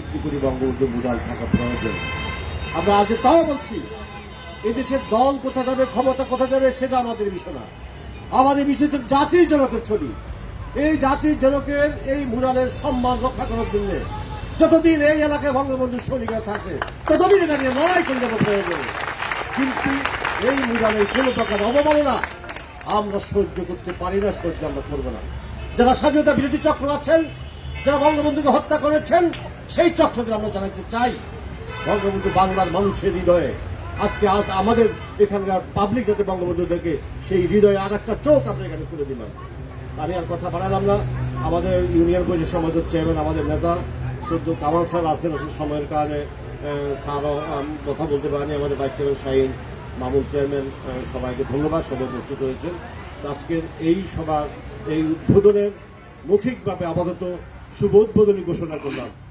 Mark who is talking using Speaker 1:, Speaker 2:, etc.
Speaker 1: একটি করে বঙ্গবন্ধু মুরাল থাকা প্রয়োজন আমরা আজ তাও বলছি এই দেশের দল কোথা যাবে, ক্ষমতা কোথা যাবে, সেটা আমাদের বিষয় না। আমাদের বিষয় হচ্ছে জাতির জনকের ছবি। এই জাতির জনকের এই মুরালের সম্মান রক্ষা করার জন্য যতদিন এই এলাকায় বঙ্গবন্ধু সৈনিকরা থাকে, ততদিন এটা নিয়ে লড়াই করে যাব প্রয়োজনে। কিন্তু এই মুরালের কোনো প্রকার অবমাননা আমরা সহ্য করতে পারি না, সহ্য আমরা করব না। যারা স্বাধীনতা বিরোধী চক্র আছেন, যারা বঙ্গবন্ধুকে হত্যা করেছেন সেই চক্রদের আমরা জানাতে চাই, বঙ্গবন্ধু বাংলার মানুষের হৃদয়ে। আজকে আজ আমাদের এখানকার পাবলিক যাতে বঙ্গবন্ধু দেখে, সেই হৃদয়ে আর একটা চোখ আমরা এখানে তুলে দিলাম। আমি আর কথা বাড়ালাম না। আমাদের ইউনিয়ন পরিষদ সমাজের চেয়ারম্যান আমাদের নেতা, সদ্য কামাল স্যার আছেন সময়ের কারণে স্যারও কথা বলতে পারেনি। আমাদের vice chairman Shahin Mamun chairman সবাইকে ধন্যবাদ। সবাই উপস্থিত হয়েছেন। আজকের এই সভার, এই উদ্বোধনের মৌখিকভাবে আপাতত শুভ উদ্বোধনী ঘোষণা করলাম।